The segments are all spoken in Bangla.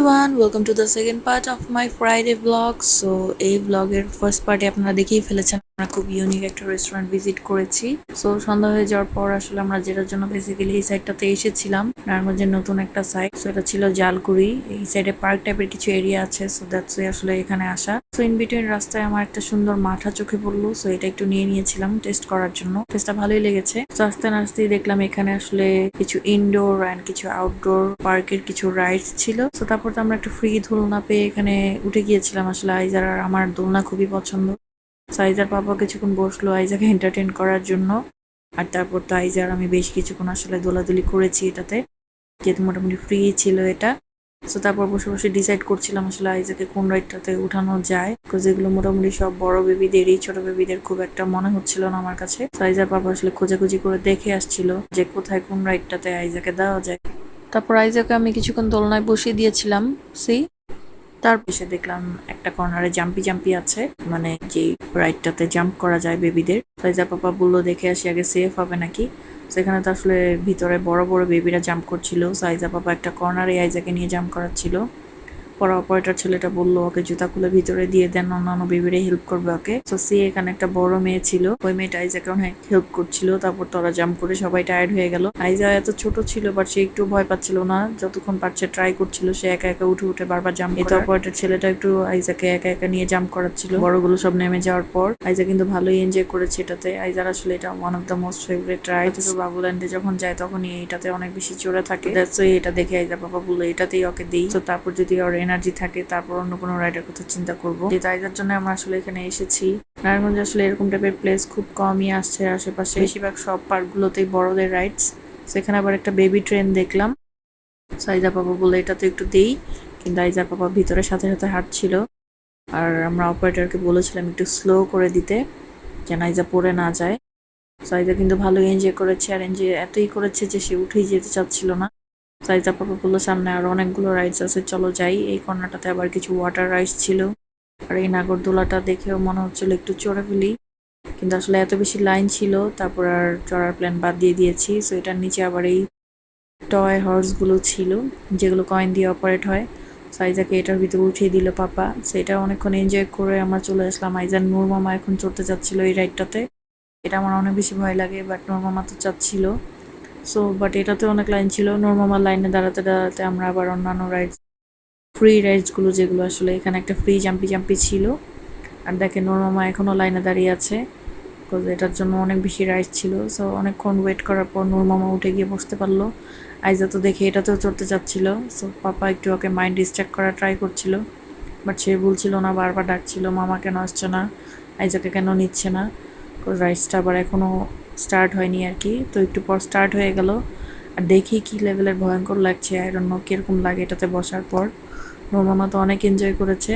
Everyone welcome to the second part of my Friday blog so এই ব্লগের ফার্স্ট পার্টে আপনারা দেখেই ফেলেছেন, আমরা খুব ইউনিক একটা রেস্টুরেন্ট ভিজিট করেছি। সো সন্ধ্যা হয়ে যাওয়ার পর আসলে আমরা যেটার জন্য বেসিক্যালি এই সাইডটাতে এসেছিলাম নারায়ণগঞ্জের নতুন একটা সাইড সো এটা ছিল জালকুড়ি। এই সাইডে পার্ক টাইপের কিছু এরিয়া আছে সো দ্যাটস আসলে এখানে আসা। সো ইন বিটুইন রাস্তায় আমার একটা সুন্দর মাঠা চোখে পড়ল সো এটা একটু নিয়ে নিয়েছিলাম টেস্ট করার জন্য। টেস্টটা ভালোই লেগেছে। তো আস্তে না আস্তেই দেখলাম এখানে আসলে কিছু ইনডোর অ্যান্ড কিছু আউটডোর পার্কের কিছু রাইডস ছিল। তো তারপর তো আমরা একটা ফ্রি দোলনা পেয়ে এখানে উঠে গিয়েছিলাম। আসলে আইজার আর আমার দোলনা খুবই পছন্দ। তো আইজার পাপা কিছুক্ষণ বসল আইজাকে এন্টারটেন করার জন্য। আর তারপর তো আইজার, আমি বেশ কিছুক্ষণ আসলে দোলাদুলি করেছি এটাতে। যেহেতু মোটামুটি ফ্রি ছিল এটা। তো তারপর বসে বসে ডিসাইড করছিলাম আসলে আইজাকে কোন রাইডটাতে উঠানো যায়। বিকজ এগুলো মোটামুটি সব বড় বেবিদেরই, ছোট বেবিদের খুব একটা মনে হচ্ছিল না আমার কাছে। তো আইজার পাপা আসলে খোঁজাখুঁজি করে দেখে আসছিল যে কোথায় কোন রাইডটাতে আইজাকে দেওয়া যায়। তারপর আইজাকে আমি কিছুক্ষণ দোলনায় বসিয়ে দিয়েছিলাম সি তার পিছে দেখলাম একটা কর্নারে জাম্পি জাম্পি আছে মানে যে রাইডটাতে জাম্প করা যায় বেবিদের। সাইজা পাপা বলল, দেখে আসি, আগে সেফ হবে নাকি? সেখানে তো আসলে ভিতরে বড় বড় বেবিরা জাম্প করছিল। সাইজা বাবা একটা কর্নারে আইজাকে নিয়ে জাম্প করাচ্ছিল। পরে অপারেটর ছেলেটা বলল ওকে জুতা খুলে ভিতরে দিয়ে দেন অন্যান্য বেবিরে হেল্প করবে ওকে। তো সি এখানে একটা বড় মেয়ে ছিল। ওই মেয়েটা আইজাকে অনেক হেল্প করছিল। তারপর তোরা জাম্প করে সবাই টায়ার্ড হয়ে গেল। আইজা এত ছোট ছিল বাট সে একটু ভয় পাচ্ছিল না। যতক্ষণ পারছে ট্রাই করছিল সে একা একা উঠে উঠে বারবার জাম্প এই তো অপারেটর ছেলেটা একটু আইজাকে একা একা নিয়ে জাম্প করাচ্ছিল। বড়গুলো সব নেমে যাওয়ার পর আইজা কিন্তু ভালোই এনজয় করেছে এটাতে। আইজার আসলে এটা one of the most favourite try তো বাবুল্যান্ডে যখন যায় তখনই এটাতে অনেক বেশি চড়ে থাকে। এটা দেখে আইজা বাবা বলল এটাতেই ওকে দিই। তো তারপর যদি ওর এনার্জি থাকে, তারপর অন্য কোনো রাইডের কথা চিন্তা করব। যেহেতু আইজার জন্য আমরা আসলে এখানে এসেছি। নারায়ণগঞ্জে আসলে এরকম টাইপের প্লেস খুব কমই আসছে আশেপাশে। বেশিরভাগ সব পার্কগুলোতেই বড়দের রাইডস সেখানে আবার একটা বেবি ট্রেন দেখলাম। সাইজা পাপা বলে এটা তো একটু দেই। কিন্তু আইজা পাপা ভিতরে সাথে সাথে হাঁটছিল। আর আমরা অপারেটরকে বলেছিলাম একটু স্লো করে দিতে, যেন আইজা পড়ে না যায়। সাইজা কিন্তু ভালো এনজয় করেছে। আর এনজয় এতই করেছে যে সে উঠেই যেতে চাচ্ছিল না। সাইজা পাপা বলল সামনে আরও অনেকগুলো রাইডস আছে, চলো যাই। এই কর্নারটাতে আবার কিছু ওয়াটার রাইডস ছিল। আর এই নাগরদোলাটা দেখেও মনে হচ্ছিল একটু চড়ে ফেলি কিন্তু আসলে এত বেশি লাইন ছিল, তারপর আর চড়ার প্ল্যান বাদ দিয়ে দিয়েছি। সো এটার নিচে আবার এই টয় হর্সগুলো ছিল, যেগুলো কয়েন দিয়ে অপারেট হয়। সাইজাকে এটার ভিতরে উঠিয়ে দিল পাপা। সেটা অনেকক্ষণ এনজয় করে আমরা চলে আসলাম। আইজার নূর মামা এখন চড়তে চাচ্ছিল এই রাইডটাতে এটা আমার অনেক বেশি ভয় লাগে বাট নূর মামা তো চাচ্ছিল। সো বাট এটাতে অনেক লাইন ছিল। নূর মামার লাইনে দাঁড়াতে দাঁড়াতে আমরা আবার অন্যান্য রাইডস ফ্রি রাইডসগুলো যেগুলো আসলে এখানে একটা ফ্রি জাম্পি জাম্পি ছিল। আর দেখে নর্মামা এখনও লাইনে দাঁড়িয়ে আছে। বিকজ এটার জন্য অনেক বেশি রাইড ছিল। সো অনেকক্ষণ ওয়েট করার পর নূর মামা উঠে গিয়ে বসতে পারল। আইজা তো দেখে এটাতেও চড়তে চাচ্ছিল। সো পাপা একটু ওকে মাইন্ড ডিস্ট্র্যাক্ট করার ট্রাই করছিল। বাট সে বলছিল না, বারবার ডাকছিল, মামা কেন আসছে না? আইজাকে কেন নিচ্ছে না? রাইডসটা আবার এখনও স্টার্ট হয়নি আর কি। তো একটু পর স্টার্ট হয়ে গেল। আর দেখি কি লেভেলের ভয়ঙ্কর লাগছে। আয়রন কীরকম লাগে এটাতে বসার পর। নূর মামা তো অনেক এনজয় করেছে।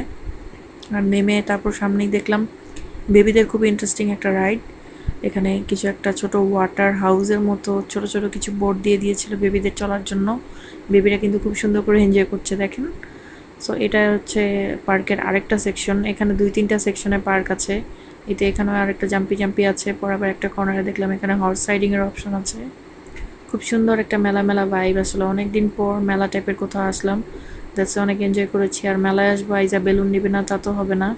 আর নেমে তারপর সামনেই দেখলাম বেবিদের খুব ইন্টারেস্টিং একটা রাইড এখানে কিছু একটা ছোট ওয়াটার হাউসের মতো, ছোট ছোট কিছু বোর্ড দিয়ে দিয়েছিল বেবিদের চলার জন্য। বেবিরা কিন্তু খুব সুন্দর করে এনজয় করছে, দেখেন। সো এটা হচ্ছে পার্কের আরেকটা সেকশন এখানে দুই তিনটা সেকশনে পার্ক আছে। এতে এখানেও আরেকটা জাম্পি জাম্পি আছে পর আবার একটা কর্নারে দেখলাম এখানে হর্স রাইডিংয়ের অপশন আছে। খুব সুন্দর একটা মেলা মেলা ভাইব আসলে। অনেক দিন পর মেলা টাইপের কোথাও আসলাম। দ্যাটসে অনেক এনজয় করেছি। আর মেলায় আসব আইজা বেলুন নিবে না, তা তো হবে না।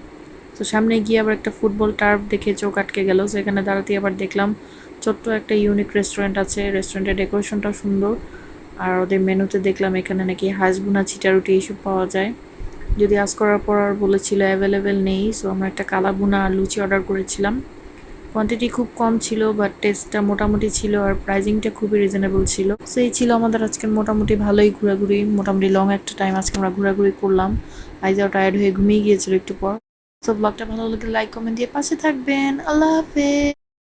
তো সামনে গিয়ে আবার একটা ফুটবল টার্ফ দেখে চোখ আটকে গেল। সেখানে দাঁড়াতে আবার দেখলাম ছোট্ট একটা ইউনিক রেস্টুরেন্ট আছে। রেস্টুরেন্টের ডেকোরেশনটাও সুন্দর। আর ওদের মেনুতে দেখলাম এখানে নাকি হাঁসবুনা চিটারুটি এইসব পাওয়া যায়। যদি আজ করার পর আর বলেছিল অ্যাভেলেবেল নেই সো আমরা একটা কালাবুনা আর লুচি অর্ডার করেছিলাম। কোয়ান্টিটি খুব কম ছিল বাট টেস্টটা মোটামুটি ছিল আর প্রাইজিংটা খুবই রিজনেবল ছিল। সো এই ছিল আমাদের আজকে মোটামুটি ভালোই ঘোরাঘুরি। মোটামুটি লং একটা টাইম আজকে আমরা ঘোরাঘুরি করলাম। আইজাও টায়ার্ড হয়ে ঘুমিয়ে গিয়েছিল একটু পর। সো ব্লগটা ভালো লাগলে লাইক কমেন্ট দিয়ে পাশে থাকবেন। আল্লাহ হাফেজ!